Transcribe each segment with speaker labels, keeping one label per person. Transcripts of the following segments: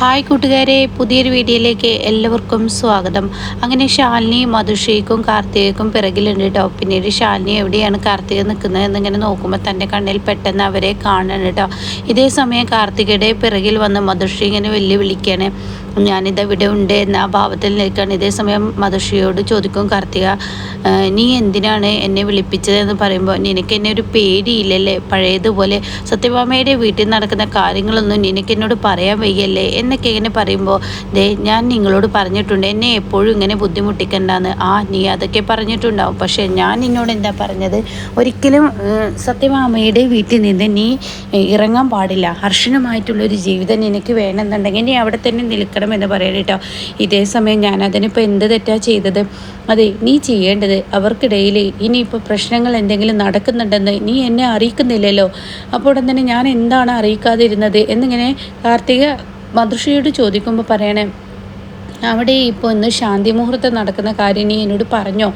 Speaker 1: Hi കൂട്ടുകാരെ പുതിയൊരു വീഡിയോയിലേക്ക് എല്ലാവർക്കും സ്വാഗതം. അങ്ങനെ ശാലിനിയും മധുഷയ്ക്കും കാർത്തികയ്ക്കും പിറകിലുണ്ട് കേട്ടോ പിന്നീട് ശാലിനി എവിടെയാണ് കാർത്തിക നിൽക്കുന്നത് എന്നിങ്ങനെ നോക്കുമ്പോൾ തന്റെ കണ്ണിൽ പെട്ടെന്ന് അവരെ കാണണം കേട്ടോ ഇതേ സമയം കാർത്തികയുടെ പിറകിൽ വന്ന് മധുഷി ഇങ്ങനെ വെല്ലുവിളിക്കുകയാണ്. ഞാനിത് ഇവിടെ ഉണ്ട് എന്ന ആ ഭാവത്തിൽ നിൽക്കുകയാണ്. ഇതേ സമയം മധുഷിയോട് ചോദിക്കും കാർത്തിക നീ എന്തിനാണ് എന്നെ വിളിപ്പിച്ചത് എന്ന് പറയുമ്പോൾ നിനക്ക് എന്നെ ഒരു പേടിയില്ലല്ലേ? പഴയതുപോലെ സത്യഭാമയുടെ വീട്ടിൽ നടക്കുന്ന കാര്യങ്ങളൊന്നും നിനക്ക് എന്നോട് പറയാൻ വയ്യല്ലേ? എന്നൊക്കെ ഇങ്ങനെ പറയുമ്പോൾ ദേ ഞാൻ നിങ്ങളോട് പറഞ്ഞിട്ടുണ്ട്. എന്നെ എപ്പോഴും ഇങ്ങനെ ബുദ്ധിമുട്ടിക്കണ്ടെന്ന്. ആ നീ അതൊക്കെ പറഞ്ഞിട്ടുണ്ടാവും. പക്ഷേ ഞാൻ നിന്നോട് എന്താ പറഞ്ഞത്? ഒരിക്കലും സത്യഭാമയുടെ വീട്ടിൽ നിന്ന് നീ ഇറങ്ങാൻ പാടില്ല. ഹർഷനുമായിട്ടുള്ളൊരു ജീവിതം നിനക്ക് വേണമെന്നുണ്ടെങ്കിൽ നീ അവിടെ തന്നെ നിൽക്കണം. എന്ന് പറയണം കേട്ടോ. ഇതേ സമയം ഞാൻ അതിനിപ്പോൾ എന്ത് തെറ്റാ ചെയ്തത്? അതെ നീ ചെയ്യേണ്ടത് അവർക്കിടയിൽ ഇനിയിപ്പോൾ പ്രശ്നങ്ങൾ എന്തെങ്കിലും നടക്കുന്നുണ്ടെന്ന് നീ എന്നെ അറിയിക്കുന്നില്ലല്ലോ. അപ്പോൾ ഉടൻ തന്നെ ഞാൻ എന്താണ് അറിയിക്കാതിരുന്നത്? എന്നിങ്ങനെ കാർത്തിക മധുഷയോട് ചോദിക്കുമ്പോൾ പറയണേ അവിടെ ഇപ്പോൾ ഇന്ന് ശാന്തി മുഹൂർത്തം നടക്കുന്ന കാര്യം നീ എന്നോട് പറഞ്ഞോ?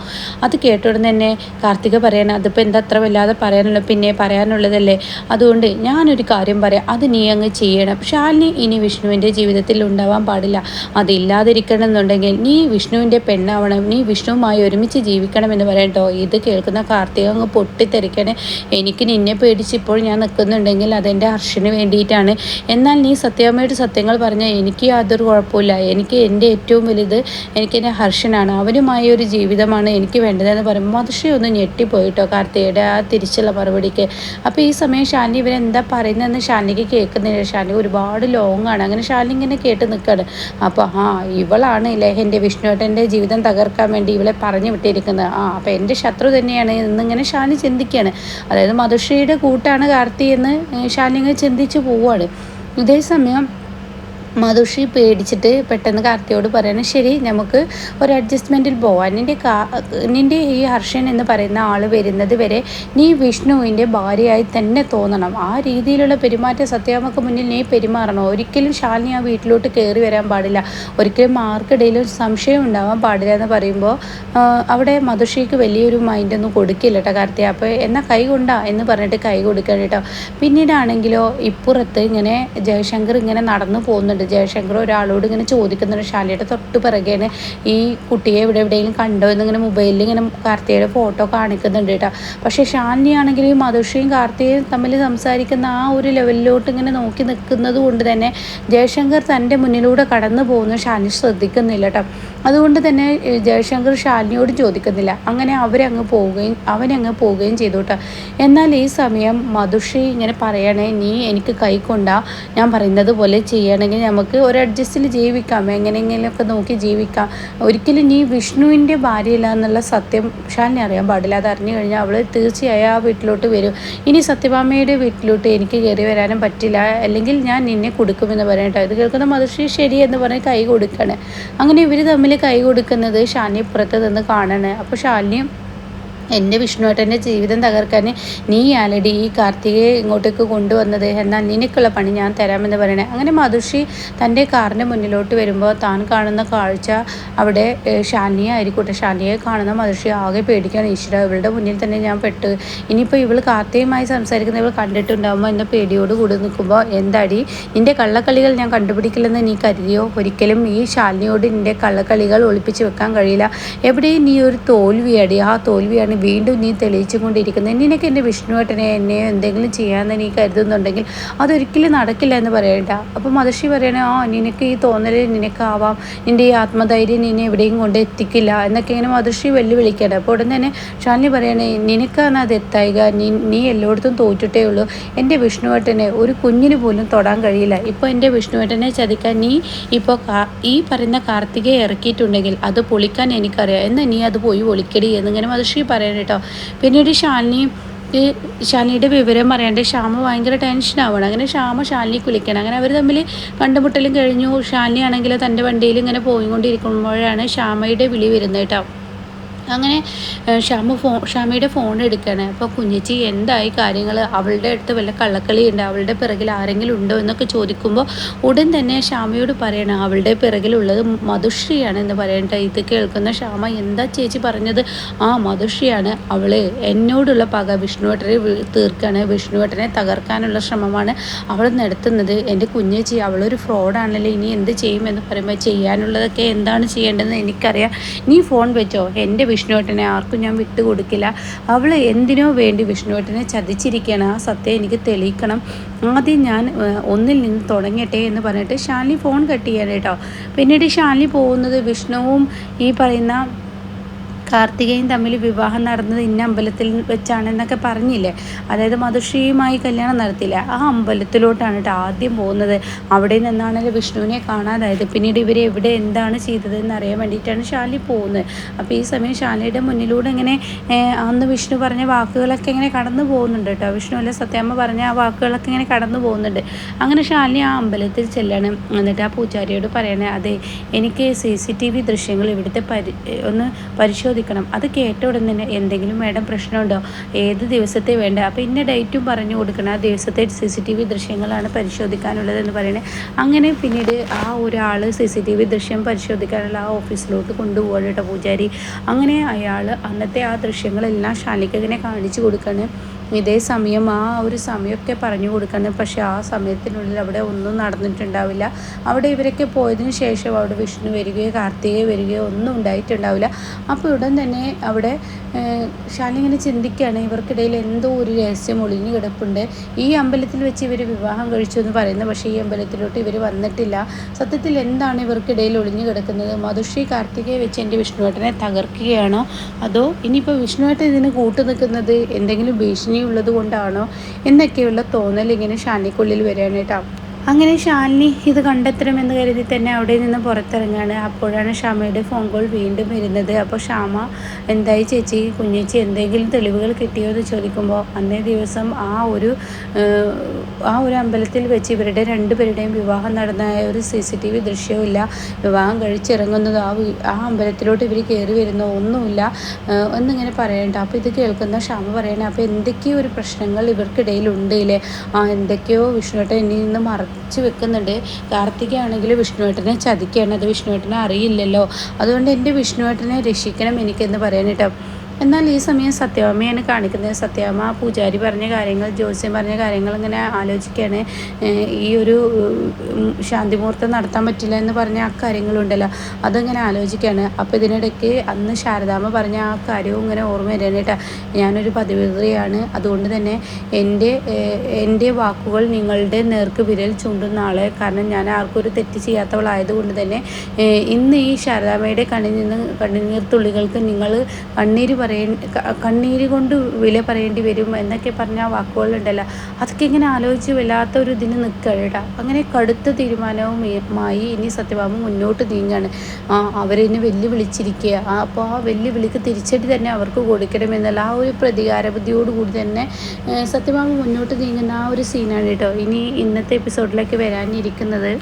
Speaker 1: അത് കേട്ട ഉടനെ തന്നെ കാർത്തിക പറയാൻ അതിപ്പോൾ എന്താ അത്ര വല്ലാതെ പറയാനുള്ള? പിന്നെ പറയാനുള്ളതല്ലേ? അതുകൊണ്ട് ഞാനൊരു കാര്യം പറയാം അത് നീ അങ്ങ് ചെയ്യണം. ശാലിനി ഇനി വിഷ്ണുവിന്റെ ജീവിതത്തിൽ ഉണ്ടാവാൻ പാടില്ല. അതില്ലാതിരിക്കണം എന്നുണ്ടെങ്കിൽ നീ വിഷ്ണുവിന്റെ പെണ്ണാവണം നീ വിഷ്ണുവുമായി ഒരുമിച്ച് ജീവിക്കണം എന്ന് പറയട്ടോ ഇത് കേൾക്കുന്ന കാർത്തിക അങ്ങ് പൊട്ടിത്തെറിക്കണേ എനിക്ക് നിന്നെ പേടിച്ച് ഇപ്പോൾ ഞാൻ നിൽക്കുന്നുണ്ടെങ്കിൽ അതെന്റെ ഹർഷന് വേണ്ടിയിട്ടാണ്. എന്നാൽ നീ സത്യമായിട്ട് സത്യങ്ങൾ പറഞ്ഞാൽ എനിക്ക് യാതൊരു കുഴപ്പമില്ല എനിക്ക് എന്റെ ഏറ്റവും വലുത് എനിക്ക് എന്റെ ഹർഷനാണ്. അവനുമായ ഒരു ജീവിതമാണ് എനിക്ക് വേണ്ടതെന്ന് പറയുമ്പോൾ മധുഷി ഒന്ന് ഞെട്ടിപ്പോയിട്ടോ കാർത്തികയുടെ ആ തിരിച്ചുള്ള മറുപടിക്ക്. അപ്പോൾ ഈ സമയം ഷാനി ഇവരെന്താ പറയുന്നതെന്ന് ഷാനിക്ക് കേൾക്കുന്നില്ല. ഷാനി ഒരുപാട് ലോങ് ആണ്. അങ്ങനെ ഷാനി ഇങ്ങനെ കേട്ട് നിൽക്കുകയാണ്. അപ്പോൾ ആ ഇവളാണ് ലേഹന്റെ എന്റെ വിഷ്ണുവേട്ടന്റെ ജീവിതം തകർക്കാൻ വേണ്ടി ഇവളെ പറഞ്ഞു വിട്ടിരിക്കുന്നത്. ആ അപ്പോൾ എന്റെ ശത്രു തന്നെയാണ്. എന്നിങ്ങനെ ഷാനി ചിന്തിക്കുകയാണ്. അതായത് മധുഷിയുടെ കൂട്ടാണ് കാർത്തി എന്ന് ഷാനി ഇങ്ങനെ ചിന്തിച്ച് പോവുകയാണ്. ഇതേ സമയം മധുഷി പേടിച്ചിട്ട് പെട്ടെന്ന് കാർത്തിയോട് പറയണം ശരി നമുക്ക് ഒരു അഡ്ജസ്റ്റ്മെന്റിൽ പോവാം. നിന്റെ കാ നിന്റെ ഈ ഹർഷൻ എന്ന് പറയുന്ന ആൾ വരുന്നത് വരെ നീ വിഷ്ണുവിന്റെ ഭാര്യയായി തന്നെ തോന്നണം. ആ രീതിയിലുള്ള പെരുമാറ്റം സത്യാമക്ക് മുന്നിൽ നീ പെരുമാറണം. ഒരിക്കലും ശാലിനി ആ വീട്ടിലോട്ട് കയറി വരാൻ പാടില്ല. ഒരിക്കലും ആർക്കിടയിലും സംശയം ഉണ്ടാവാൻ പാടില്ല എന്ന് പറയുമ്പോൾ അവിടെ മധുഷിക്ക് വലിയൊരു മൈൻഡൊന്നും കൊടുക്കില്ല കേട്ടോ കാർത്തിക. അപ്പോൾ എന്നാൽ കൈ കൊണ്ടാ എന്ന് പറഞ്ഞിട്ട് കൈ കൊടുക്കണം കേട്ടോ പിന്നീടാണെങ്കിലോ ഇപ്പുറത്ത് ഇങ്ങനെ ജയശങ്കർ ഇങ്ങനെ നടന്നു പോകുന്നുണ്ട്. ജയശങ്കർ ഒരാളോട് ഇങ്ങനെ ചോദിക്കുന്നുണ്ട് ശാലിയുടെ തൊട്ട് പിറകെയാണ് ഈ കുട്ടിയെ എവിടെ എവിടെയെങ്കിലും കണ്ടോ എന്നിങ്ങനെ മൊബൈലിൽ ഇങ്ങനെ കാർത്തികയുടെ ഫോട്ടോ കാണിക്കുന്നുണ്ട് കേട്ടോ. പക്ഷേ ഈ മധുഷയും കാർത്തികയും തമ്മിൽ സംസാരിക്കുന്ന ആ ഒരു ലെവലിലോട്ട് ഇങ്ങനെ നോക്കി നിൽക്കുന്നത് കൊണ്ട് തന്നെ ജയശങ്കർ തന്റെ മുന്നിലൂടെ കടന്നു പോകുന്നു. ശാലിനി ശ്രദ്ധിക്കുന്നില്ല കേട്ടോ. അതുകൊണ്ട് തന്നെ ജയശങ്കർ ശാലിനിയോട് ചോദിക്കുന്നില്ല. അങ്ങനെ അവരങ്ങ് പോവുകയും അവനങ്ങ് പോവുകയും ചെയ്തു കേട്ടോ എന്നാൽ ഈ സമയം മധുഷി ഇങ്ങനെ പറയണേ നീ എനിക്ക് കൈക്കൊണ്ട കൊണ്ടാ ഞാൻ പറയുന്നത് പോലെ ചെയ്യണമെങ്കിൽ നമുക്ക് ഒരു അഡ്ജസ്റ്റിൽ ജീവിക്കാം. എങ്ങനെയെങ്കിലുമൊക്കെ നോക്കി ജീവിക്കാം. ഒരിക്കലും നീ വിഷ്ണുവിന്റെ ഭാര്യയില്ല എന്നുള്ള സത്യം ശാലിനി അറിയാൻ പാടില്ല. അത് അറിഞ്ഞു കഴിഞ്ഞാൽ അവൾ തീർച്ചയായും ആ വീട്ടിലോട്ട് വരും. ഇനി സത്യഭാമയുടെ വീട്ടിലോട്ട് എനിക്ക് കയറി വരാനും പറ്റില്ല. അല്ലെങ്കിൽ ഞാൻ നിന്നെ കൊടുക്കുമെന്ന് പറയട്ടോ ഇത് കേൾക്കുന്ന മധുഷി ശരി എന്ന് പറഞ്ഞ് കൈ കൊടുക്കണേ. അങ്ങനെ ഇവർ തമ്മിൽ കൈ കൊടുക്കുന്നത് ഇപ്പുറത്ത് നിന്ന് കാണാണ്. അപ്പോൾ ഷാലിനി എന്റെ വിഷ്ണുവേട്ടന്റെ ജീവിതം തകർക്കാൻ നീ ആലടി ഈ കാർത്തികയെ ഇങ്ങോട്ടേക്ക് കൊണ്ടുവന്നത്. എന്നാൽ നിനക്കുള്ള പണി ഞാൻ തരാമെന്ന് പറയണേ. അങ്ങനെ മധുഷി തന്റെ കാറിന്റെ മുന്നിലോട്ട് വരുമ്പോൾ താൻ കാണുന്ന കാഴ്ച അവിടെ ഷാനിയ ആയിരിക്കട്ടെ. ഷാനിയെ കാണുന്ന മധുഷി ആകെ പേടിക്കുകയാണ്. ഈശ്വര ഇവളുടെ മുന്നിൽ തന്നെ ഞാൻ പെട്ട്. ഇനിയിപ്പോൾ ഇവൾ കാർത്തികയുമായി സംസാരിക്കുന്ന ഇവൾ കണ്ടിട്ടുണ്ടാകുമ്പോൾ എന്ന പേടിയോട് കൂടി നിൽക്കുമ്പോൾ എന്താടി? നിന്റെ കള്ളക്കളികൾ ഞാൻ കണ്ടുപിടിക്കില്ലെന്ന് നീ കരുതിയോ? ഒരിക്കലും ഈ ശാലിനിയോട് നിന്റെ കള്ളക്കളികൾ ഒളിപ്പിച്ച് വെക്കാൻ കഴിയില്ല. എവിടെയും നീ ഒരു തോൽവിയടി. ആ തോൽവിയാണ് വീണ്ടും നീ തെളിയിച്ചു കൊണ്ടിരിക്കുന്നത് നിനക്ക് എന്റെ വിഷ്ണുവേട്ടനെ എന്നെ എന്തെങ്കിലും ചെയ്യാമെന്ന് നീ കരുതുന്നുണ്ടെങ്കിൽ അതൊരിക്കലും നടക്കില്ല എന്ന് പറയണ്ട. അപ്പം മദർഷി പറയണേ ആ നിനക്ക് ഈ തോന്നൽ നിനക്കാവാം. നിന്റെ ഈ ആത്മധൈര്യം നിന്നെ എവിടെയും കൊണ്ട് എത്തിക്കില്ല. എന്നൊക്കെ ഇങ്ങനെ മദർഷി വെല്ലുവിളിക്കണം അപ്പോൾ ഉടൻ തന്നെ ഷാലിനി പറയണേ നിനക്കാണ് അത് എത്തായിക നീ നീ എല്ലായിടത്തും തോറ്റിട്ടേ ഉള്ളൂ. എന്റെ വിഷ്ണുവേട്ടനെ ഒരു കുഞ്ഞിന് പോലും തൊടാൻ കഴിയില്ല. ഇപ്പോൾ എന്റെ വിഷ്ണുവേട്ടനെ ചതിക്കാൻ നീ ഇപ്പോൾ ഈ പറയുന്ന കാർത്തികയെ ഇറക്കിയിട്ടുണ്ടെങ്കിൽ അത് പൊളിക്കാൻ എനിക്കറിയാം. എന്നാൽ നീ അത് പോയി പൊളിക്കടി എന്നിങ്ങനെ മദർഷി പറയണം കേട്ടോ പിന്നീട് ഷാലിനി ഈ ശാലിനിയുടെ വിവരം പറയാണ്ട്? ശ്യാമ ഭയങ്കര ടെൻഷനാവണം അങ്ങനെ ശ്യാമ ഷാലിനി കുളിക്കണം. അങ്ങനെ അവർ തമ്മിൽ കണ്ടുമുട്ടലും കഴിഞ്ഞു. ഷാലിനി ആണെങ്കിൽ തന്റെ വണ്ടിയിൽ ഇങ്ങനെ പോയിക്കൊണ്ടിരിക്കുമ്പോഴാണ് ശ്യാമയുടെ വിളി വരുന്നത് കേട്ടോ അങ്ങനെ ഷാമ ഫോ ഷാമയുടെ ഫോൺ എടുക്കുകയാണ് അപ്പോൾ കുഞ്ഞച്ചി എന്തായി കാര്യങ്ങൾ അവളുടെ അടുത്ത് വല്ല കള്ളക്കളി ഉണ്ട് അവളുടെ പിറകിൽ ആരെങ്കിലും ഉണ്ടോ എന്നൊക്കെ ചോദിക്കുമ്പോൾ ഉടൻ തന്നെ ഷാമയോട് പറയണം അവളുടെ പിറകിലുള്ളത് മധുശ്രീയാണ് എന്ന് പറയട്ടെ ഇത് കേൾക്കുന്ന ഷാമ എന്താ ചേച്ചി പറഞ്ഞത്? ആ മധുശ്രീയാണ്. അവൾ എന്നോടുള്ള പക വിഷ്ണുവേട്ടനെ തീർക്കാണ്. വിഷ്ണുവേട്ടനെ തകർക്കാനുള്ള ശ്രമമാണ് അവൾ നടത്തുന്നത്. എന്റെ കുഞ്ഞേച്ചി അവളൊരു ഫ്രോഡാണല്ലോ? ഇനി എന്ത് ചെയ്യുമെന്ന് പറയുമ്പോൾ ചെയ്യാനുള്ളതൊക്കെ എന്താണ് ചെയ്യേണ്ടതെന്ന് എനിക്കറിയാം. നീ ഫോൺ വെച്ചോ? എന്റെ വിഷ്ണുവേട്ടനെ ആർക്കും ഞാൻ വിട്ടുകൊടുക്കില്ല അവൾ എന്തിനോ വേണ്ടി വിഷ്ണുവേട്ടനെ ചതിച്ചിരിക്കുകയാണ് ആ സത്യം എനിക്ക് തെളിയിക്കണം. ആദ്യം ഞാൻ ഒന്നിൽ നിന്ന് തുടങ്ങട്ടെ എന്ന് പറഞ്ഞിട്ട് ഷാലിനി ഫോൺ കട്ട് ചെയ്യാൻ കേട്ടോ. പിന്നീട് ഷാലിനി പോകുന്നത് വിഷ്ണുവും ഈ പറയുന്ന കാർത്തികയും തമ്മിൽ വിവാഹം നടന്നത് ഇന്ന അമ്പലത്തിൽ വെച്ചാണെന്നൊക്കെ പറഞ്ഞില്ലേ? അതായത് മധുശ്രീയുമായി കല്യാണം നടത്തില്ല ആ അമ്പലത്തിലോട്ടാണ് കേട്ടോ ആദ്യം പോകുന്നത്. അവിടെ നിന്നാണല്ലോ വിഷ്ണുവിനെ കാണാതായത് പിന്നീട് ഇവർ എവിടെ എന്താണ് ചെയ്തത് എന്നറിയാൻ വേണ്ടിയിട്ടാണ് ഷാലി പോകുന്നത്. അപ്പോൾ ഈ സമയം ഷാലിയുടെ മുന്നിലൂടെ ഇങ്ങനെ അന്ന് വിഷ്ണു പറഞ്ഞ വാക്കുകളൊക്കെ ഇങ്ങനെ കടന്നു പോകുന്നുണ്ട് കേട്ടോ. വിഷ്ണു അല്ല സത്യാമ്മ പറഞ്ഞ ആ വാക്കുകളൊക്കെ ഇങ്ങനെ കടന്നു പോകുന്നുണ്ട്. അങ്ങനെ ഷാലിനി ആ അമ്പലത്തിൽ ചെല്ലണം. എന്നിട്ട് ആ പൂജാരിയോട് പറയണേ അതെ എനിക്ക് സി സി ടി വി ദൃശ്യങ്ങൾ ഇവിടുത്തെ പരി ഒന്ന് പരിശോധിക്കണം ചോദിക്കണം അത് കേട്ട ഉടൻ തന്നെ എന്തെങ്കിലും മേഡം പ്രശ്നമുണ്ടോ? ഏത് ദിവസത്തെ വേണ്ട? അപ്പോൾ ഇന്ന ഡേറ്റും പറഞ്ഞു കൊടുക്കണം. ആ ദിവസത്തെ സി സി ടി വി ദൃശ്യങ്ങളാണ് പരിശോധിക്കാനുള്ളതെന്ന് പറയുന്നത് അങ്ങനെ പിന്നീട് ആ ഒരാൾ സി സി ടി വി ദൃശ്യം പരിശോധിക്കാനുള്ള ആ ഓഫീസിലോട്ട് കൊണ്ടുപോകണം കേട്ടോ പൂജാരി. അങ്ങനെ അയാൾ അന്നത്തെ ആ ദൃശ്യങ്ങളെല്ലാം ഷാലിക്ക് കാണിച്ചു കൊടുക്കണം. ഇതേ സമയം ആ ഒരു സമയമൊക്കെ പറഞ്ഞു കൊടുക്കണം. പക്ഷെ ആ സമയത്തിനുള്ളിൽ അവിടെ ഒന്നും നടന്നിട്ടുണ്ടാവില്ല. അവിടെ ഇവരൊക്കെ പോയതിനു ശേഷം അവിടെ വിഷ്ണു വരികയോ കാർത്തികയോ വരികയോ ഒന്നും ഉണ്ടായിട്ടുണ്ടാവില്ല. അപ്പോൾ ഉടൻ തന്നെ അവിടെ ശാലി ഇങ്ങനെ ചിന്തിക്കുകയാണ് ഇവർക്കിടയിൽ എന്തോ ഒരു രഹസ്യം ഒളിഞ്ഞു കിടപ്പുണ്ട്. ഈ അമ്പലത്തിൽ വെച്ച് ഇവർ വിവാഹം കഴിച്ചു എന്ന് പറയുന്നത് പക്ഷേ ഈ അമ്പലത്തിലോട്ട് ഇവർ വന്നിട്ടില്ല. സത്യത്തിൽ എന്താണ് ഇവർക്കിടയിൽ ഒളിഞ്ഞു കിടക്കുന്നത്? മധുശ്രീ കാർത്തികയെ വെച്ച് എന്റെ വിഷ്ണുവേട്ടനെ തകർക്കുകയാണോ? അതോ ഇനിയിപ്പോൾ വിഷ്ണുവേട്ടൻ ഇതിന് കൂട്ടു നിൽക്കുന്നത് എന്തെങ്കിലും ഭീഷണി ഉള്ളത് കൊണ്ടാണോ എന്നൊക്കെയുള്ള തോന്നൽ ഇങ്ങനെ ഷാനിക്കുള്ളിൽ വരികയാണ് കേട്ടോ. അങ്ങനെ ഷാലിനി ഇത് കണ്ടെത്തണമെന്ന് കരുതി തന്നെ അവിടെ നിന്ന് പുറത്തിറങ്ങാണ് അപ്പോഴാണ് ഷാമയുടെ ഫോൺ കോൾ വീണ്ടും വരുന്നത്. അപ്പോൾ ഷാമ എന്തായി ചേച്ചി? കുഞ്ഞേച്ചി എന്തെങ്കിലും തെളിവുകൾ കിട്ടിയോ? എന്ന് ചോദിക്കുമ്പോൾ അന്നേ ദിവസം ആ ഒരു ആ ഒരു അമ്പലത്തിൽ വെച്ച് ഇവരുടെ രണ്ടുപേരുടെയും വിവാഹം നടന്ന ഒരു സി സി ടി വി ദൃശ്യവുമില്ല. വിവാഹം കഴിച്ചിറങ്ങുന്നത് ആ ആ അമ്പലത്തിലോട്ട് ഇവർ കയറി വരുന്നോ ഒന്നുമില്ല. എന്നിങ്ങനെ പറയണ്ട. അപ്പോൾ ഇത് കേൾക്കുന്ന ഷാമ പറയണേ അപ്പോൾ എന്തൊക്കെയോ ഒരു പ്രശ്നങ്ങൾ ഇവർക്കിടയിൽ ഉണ്ട് ഇല്ലേ? ആ എന്തൊക്കെയോ വിഷ്ണുവേട്ടൻ എന്നിൽ നിന്ന് മറ മറച്ചു വെക്കുന്നുണ്ട്. കാർത്തികയാണെങ്കിൽ വിഷ്ണുവേട്ടനെ ചതിക്കുകയാണ്. അത് വിഷ്ണുവേട്ടനെ അറിയില്ലല്ലോ. അതുകൊണ്ട് എന്റെ വിഷ്ണുവേട്ടനെ രക്ഷിക്കണം എനിക്കെന്ന് പറയാൻ എന്നാൽ ഈ സമയം സത്യാമ്മയാണ് കാണിക്കുന്നത്. സത്യാമ്മ പൂജാരി പറഞ്ഞ കാര്യങ്ങൾ ജ്യോത്സ്യം പറഞ്ഞ കാര്യങ്ങൾ ഇങ്ങനെ ആലോചിക്കുകയാണ്. ഈ ഒരു ശാന്തിമുഹൂർത്തം നടത്താൻ പറ്റില്ല എന്ന് പറഞ്ഞ ആ കാര്യങ്ങളുണ്ടല്ലോ. അതിങ്ങനെ ആലോചിക്കുകയാണ്. അപ്പോൾ ഇതിനിടയ്ക്ക് അന്ന് ശാരദാമ്മ പറഞ്ഞ ആ കാര്യവും ഇങ്ങനെ ഓർമ്മ വരികയാണ് കേട്ടോ. ഞാനൊരു പതിവിതയാണ് അതുകൊണ്ട് തന്നെ എന്റെ എന്റെ വാക്കുകൾ നിങ്ങളുടെ നേർക്ക് വിരൽ ചൂണ്ടുന്ന ആളെ. കാരണം ഞാൻ ആർക്കും ഒരു തെറ്റ് ചെയ്യാത്തവളായതുകൊണ്ട് തന്നെ ഇന്ന് ഈ ശാരദാമ്മയുടെ കണ്ണിൽ നിന്ന് കണ്ണുനീർ തുള്ളികൾക്ക് നിങ്ങൾ കണ്ണീര് പറയ കണ്ണീര് കൊണ്ട് വില പറയേണ്ടി വരും എന്നൊക്കെ പറഞ്ഞ വാക്കുകളുണ്ടല്ലോ. അതൊക്കെ ഇങ്ങനെ ആലോചിച്ച് വല്ലാത്ത ഒരു ഇതിന് നിൽക്കഴട അങ്ങനെ കടുത്ത തീരുമാനവുമായി ഇനി സത്യഭാമ മുന്നോട്ട് നീങ്ങാണ്. ആ അവരെന്നെ വെല്ലുവിളിച്ചിരിക്കുക അപ്പോൾ ആ വെല്ലുവിളിക്ക് തിരിച്ചടി തന്നെ അവർക്ക് കൊടുക്കണമെന്നുള്ള ആ ഒരു പ്രതികാര ബുദ്ധിയോടുകൂടി തന്നെ സത്യഭാമ മുന്നോട്ട് നീങ്ങുന്ന ആ ഒരു സീനാണ് കേട്ടോ ഇനി ഇന്നത്തെ എപ്പിസോഡിലേക്ക് വരാനിരിക്കുന്നത്.